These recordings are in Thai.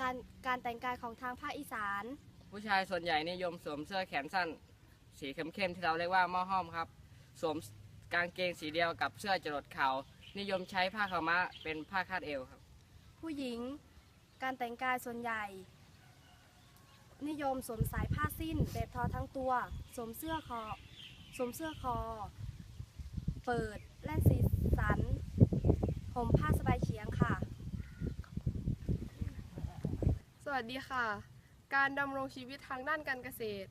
การการแต่งกายของทางภาคอีสาน ผู้ชายส่วนใหญ่นิยมสวมเสื้อแขนสั้น สีเข้มๆที่เราเรียกว่าหม้อห้อมครับ สวมกางเกงสีเดียวกับเสื้อจรดเข่านิยมใช้ผ้าขาวม้าเป็นผ้าคาดเอวครับ ผู้หญิงการแต่งกายส่วนใหญ่ นิยมสวมสายผ้าสิ้นแบบทอทั้งตัวสวมเสื้อคอสวมเสื้อคอ เปิดและสีสันห่มผ้าสบายเฉียงค่ะ ส วัสดีค่ะ การดำรงชีวิตทางด้านการเกษตร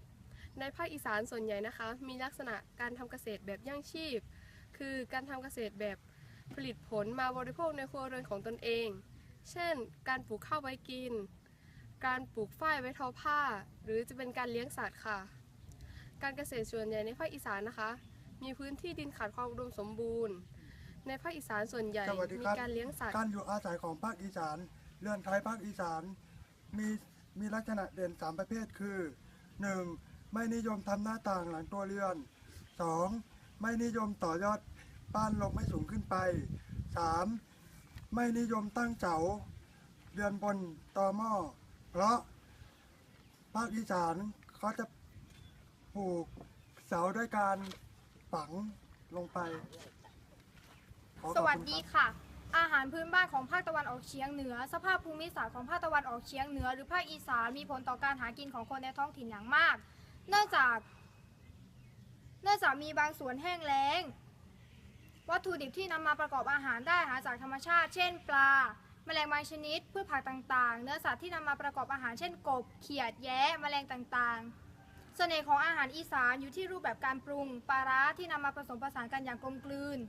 ในภาคอีสานส่วนใหญ่นะคะ มีลักษณะการทำเกษตรแบบยั่งชีพ คือการทำเกษตรแบบผลิตผลมาบริโภคในครัวเรือนของตนเอง เช่น การปลูกข้าวไว้กิน การปลูกฝ้ายไว้ทอผ้า หรือจะเป็นการเลี้ยงสัตว์ค่ะ การเกษตรส่วนใหญ่ในภาคอีสานนะคะ มีพื้นที่ดินขาดความอุดมสมบูรณ์ ในภาคอีสานส่วนใหญ่ สวัสดีมีครับ การเลี้ยงสัตว์ การอยู่อาศัยของภาคอีสาน เรือนไทยภาคอีสาน มีมีลักษณะเด่น 3 ประเภทคือ 1. ไม่นิยมทำหน้าต่างหลังตัวเรือน 2. ไม่นิยมต่อยอดบ้านลงไม่สูงขึ้นไป 3. ไม่นิยมตั้งเสาเรือนบนตอหม้อ เพราะภาคอีสานเขาจะปลูกเสาด้วยการฝังลงไป ขอขอบสคุณวัสครับดีค่ะ อาหารพื้นบ้านของภาคตะวันออกเฉียงเหนือ สภาพภูมิศาสตร์ของภาคตะวันออกเฉียงเหนือ หรือภาคอีสานมีผลต่อการหากินของคนในท้องถิ่นอย่างมาก เนื่องจาก เนื่องจากมีบางส่วนแห้งแล้ง วัตถุดิบที่นำมาประกอบอาหารได้หาจากธรรมชาติ เช่น ปลา แมลงบางชนิดพืชผักต่าง ๆ เนื้อสัตว์ที่นำมาประกอบอาหารเช่นกบ เขียด แย้ แมลงต่างๆเสน่ห์ของอาหารอีสานอยู่ที่รูปแบบการปรุงปลาร้าที่นำมาผสมผสานกันอย่างกลมกลืน